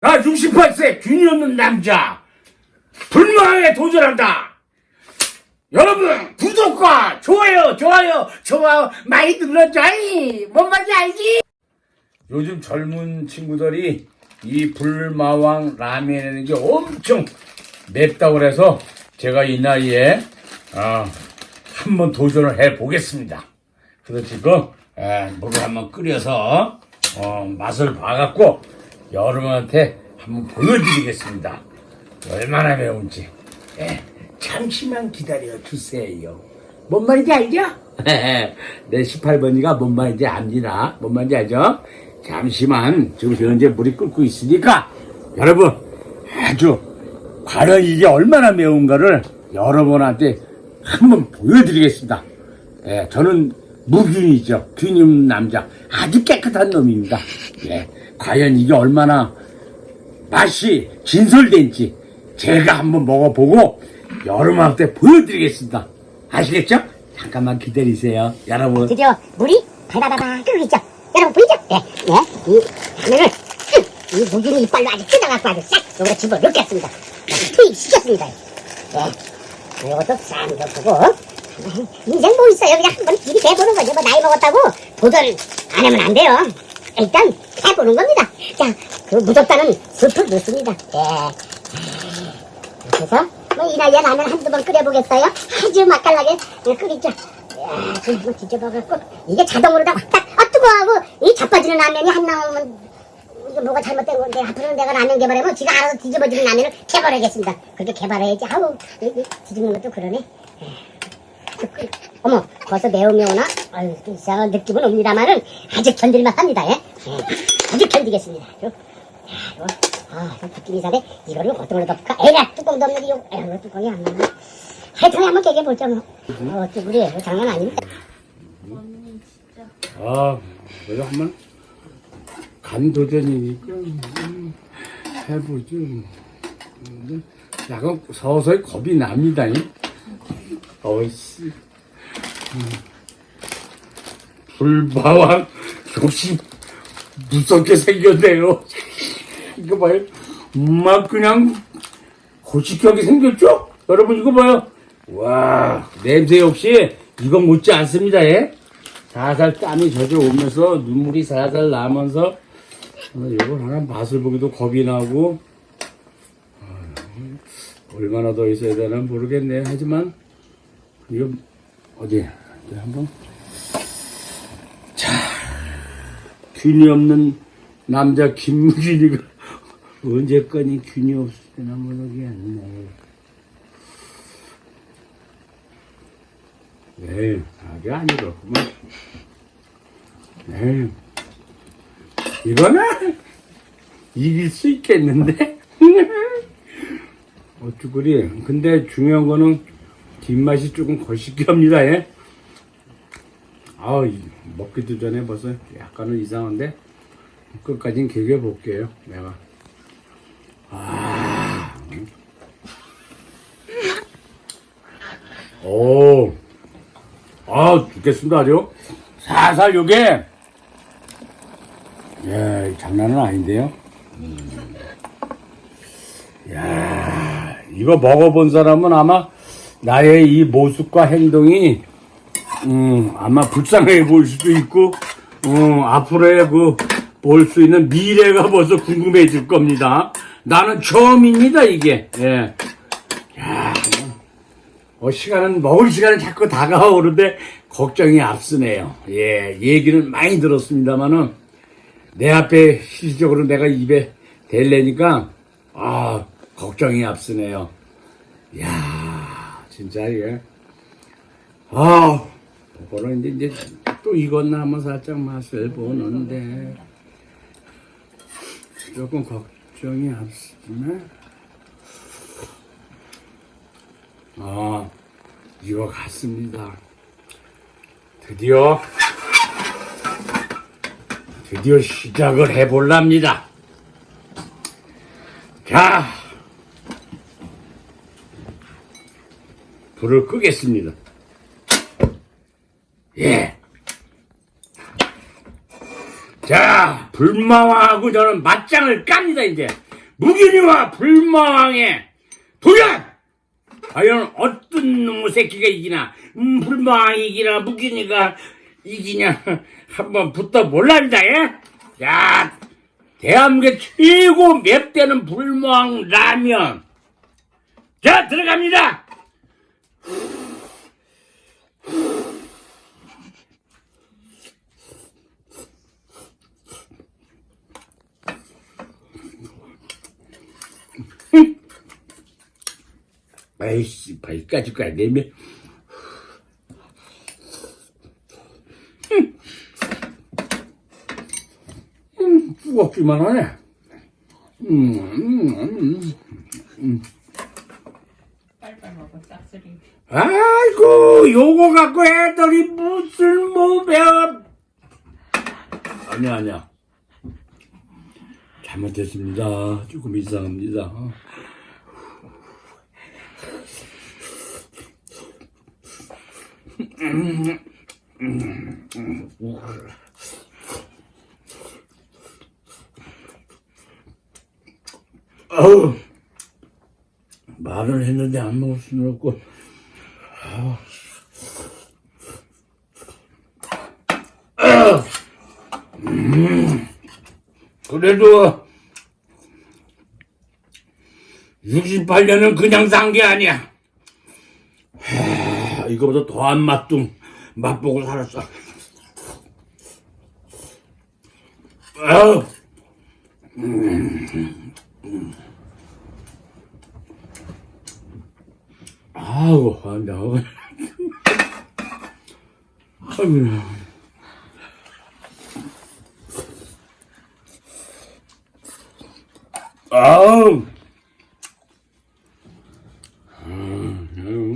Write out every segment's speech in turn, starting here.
나 68세 균이 없는 남자 불마에 도전한다. 여러분 구독과 좋아요 좋아요 좋아요 많이 눌러줘이 뭔 말인지 알지? 요즘 젊은 친구들이 이 불마왕 라면이라는 게 엄청 맵다고 그래서 제가 이 나이에 아, 한번 도전을 해 보겠습니다. 그래서 지금 에, 물을 한번 끓여서 어, 맛을 봐갖고 여러분한테 한번 보여드리겠습니다. 얼마나 매운지. 예, 잠시만 기다려 주세요. 뭔 말인지 알죠? 내 18번이가 뭔 말인지 압니다. 뭔 말인지 알죠? 잠시만 지금 현재 물이 끓고 있으니까 여러분 아주 과연 이게 얼마나 매운가를 여러분한테 한번 보여드리겠습니다. 예, 저는 무균이죠. 균임 남자. 아주 깨끗한 놈입니다. 예, 과연 이게 얼마나 맛이 진솔된지 제가 한번 먹어보고 여러분한테 보여드리겠습니다. 아시겠죠? 잠깐만 기다리세요. 여러분. 드디어 물이 바다바다 끓고 있죠. 여러분 보이죠? 예, 예. 이 쓱, 이 무균이 이빨로 아주 뜯어갖고 아주 싹 여기다 집어 넣겠습니다. 아주 투입시켰습니다. 예. 이것도 싹 넣고 인생 뭐 있어요? 그냥 한번 길이 해보는 거죠. 뭐 나이 먹었다고 도전 안 하면 안 돼요. 일단 해보는 겁니다. 자, 그 무섭다는 숯을 넣습니다. 예. 그래서 뭐이 나이에 라면 한두 번 끓여보겠어요? 아주 맛깔나게 끓이죠. 야, 지금 뒤집어갖고 이게 자동으로 다 왔다 아 뜨거워하고 이 자빠지는 라면이 한 나오면 이게 뭐가 잘못된 건데 앞으로는 내가 라면 개발하면 지가 알아서 뒤집어지는 라면을 개발하겠습니다. 그렇게 개발해야지. 아우 뒤집는 것도 그러네. 에. 어머 벌써 매움이 오나? 아유 또 이상한 느낌은 옵니다만은 아직 견딜만 합니다. 예? 예. 아직 견디겠습니다. 아주. 아이고, 아, 좀 느낌이 이상해. 이거를 어떤 걸로 덮을까? 에라, 뚜껑도 없는 게, 요, 에라, 뚜껑이 안 나네. 하여튼 한번 깨게 보죠, 뭐. 어, 쭈구리, 장난 아닙니다. 아, 그래도 한번 간 도전이니까 음, 해보죠. 음, 약간 서서히 겁이 납니다. 이. 어이씨. 음. 불바왕 역시 무섭게 생겼네요. 이거 봐요. 막 그냥 고집하게 생겼죠? 여러분 이거 봐요. 와 냄새 역시 이거 못지 않습니다. 예? 살살 땀이 젖어 오면서 눈물이 살살 나면서 어, 이걸 하나 맛을 보기도 겁이 나고 아, 얼마나 더 있어야 되나 모르겠네 하지만 이거 어디 한번 자 균이 없는 남자 김무진이가 언제까지 균이 없을 때나 모르겠네 네, 그게 아니더구만. 네. 이거는 이길 수 있겠는데? 어쭈그리. 근데 중요한 거는 뒷맛이 조금 거시기 합니다, 예. 아 먹기도 전에 벌써 약간은 이상한데, 끝까지는 개겨 볼게요, 내가. 아. 오. 아, 죽겠습니다, 아주. 살살 요게, 예, 장난은 아닌데요. 음. 야 이거 먹어본 사람은 아마 나의 이 모습과 행동이, 음, 아마 불쌍해 보일 수도 있고, 음, 앞으로의 그, 볼 수 있는 미래가 벌써 궁금해질 겁니다. 나는 처음입니다, 이게. 예. 어, 시간은, 먹을 시간은 자꾸 다가오는데, 걱정이 앞서네요. 예, 얘기는 많이 들었습니다만은, 내 앞에 실질적으로 내가 입에 댈래니까, 아, 걱정이 앞서네요. 이야, 진짜 이게, 아, 그거는 이제, 이제 또 익었나 한번 살짝 맛을 보는데, 조금 걱정이 앞서네. 아, 이거 같습니다. 드디어, 드디어 시작을 해볼랍니다. 자, 불을 끄겠습니다. 예. 자, 불마하고 저는 맞짱을 깝니다, 이제. 무기니와 불망의 도전! 과연 어떤 놈의 새끼가 이기나 음, 불망이 이기나 무기니가 이기냐 한번 붙어 볼란다 예? 야 대한민국 최고 맵대는 불망 라면 자 들어갑니다 아이씨 발까지 까야 내면 음, 뜨겁기만 하네. 음, 음, 음. 빨빨 먹어 싹쓸이 아이고, 요거 갖고 애들이 무슨 뭐 배워. 아니야, 아니야. 잘못했습니다. 조금 이상합니다. 어우, 말을 했는데 안 먹을 수는 없고. 그래도 68년은 그냥 산 게 아니야. 하, 이거보다 더한 맛도 맛보고 살았어. 아우. 음. 아우, 안 돼. 아우. 아우. 음,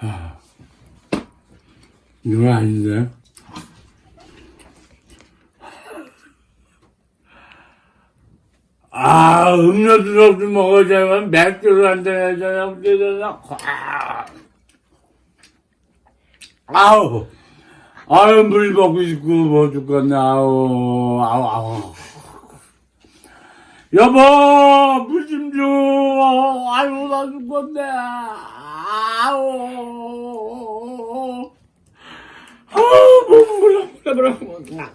아. 이거 아닌데? 아, 음료수 없이 먹어야지만 맥주를 한잔 해줘야 되잖아. 아우, 아유, 물 먹고 싶고, 뭐 죽겠네, 아우, 아우, 아우. 여보, 물 좀 줘. 아유, 나 죽겠네. 아우. 아우, 뭐, 몰라, 몰라, 몰라.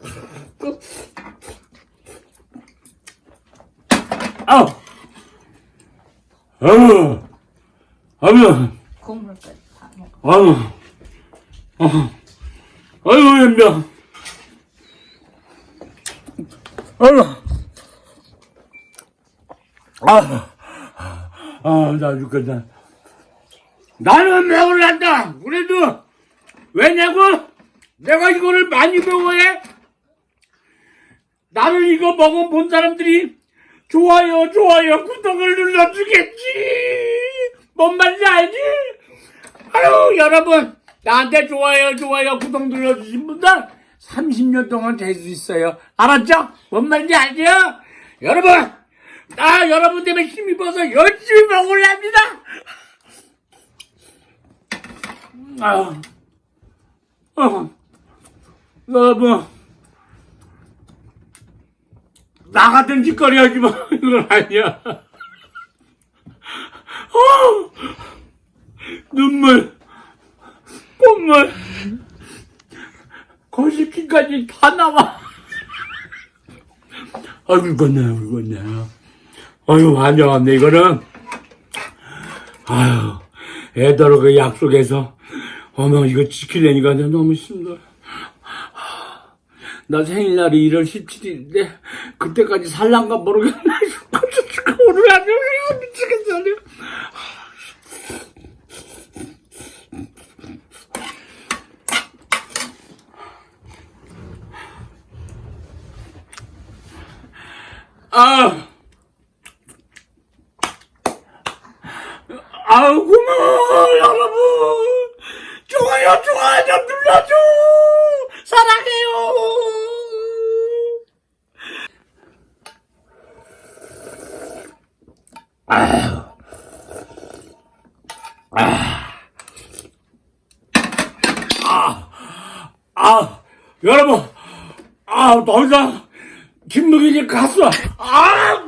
아우. 아우. 아우. 국물까지 다 먹어 아유, 아, 아유, 엠병. 아유, 아, 아, 나 죽겠다. 나는 배울란다. 그래도, 왜냐고? 내가 이거를 많이 배워야 나는 이거 먹어본 사람들이 좋아요, 좋아요, 구독을 눌러주겠지. 뭔 말인지 알지? 아유, 여러분, 나한테 좋아요, 좋아요, 구독 눌러주신 분들 30년 동안 될 수 있어요. 알았죠? 뭔 말인지 알죠? 여러분, 나 여러분 때문에 힘입어서 열심히 먹으랍니다. 아유, 어, 여러분, 나 같은 짓거리 하지 마. 이건 아니야. 어! 눈물, 콧물, 거시기까지 다 나와. 아이고, 이거네, 이거네. 아유, 환장한데, 이거는. 아유, 애들 그 약속해서, 어머, 이거 지키려니까 너무 힘들어. 나 생일날이 1월 17일인데, 그때까지 살란가 모르겠네. 오늘 아주 미치겠어. 아, 아우 고마워 여러분 좋아요 좋아요 좀 눌러줘 사랑해요 아유 아, 아, 여러분, 아, 더 이상 김묵이지 갔어. 아,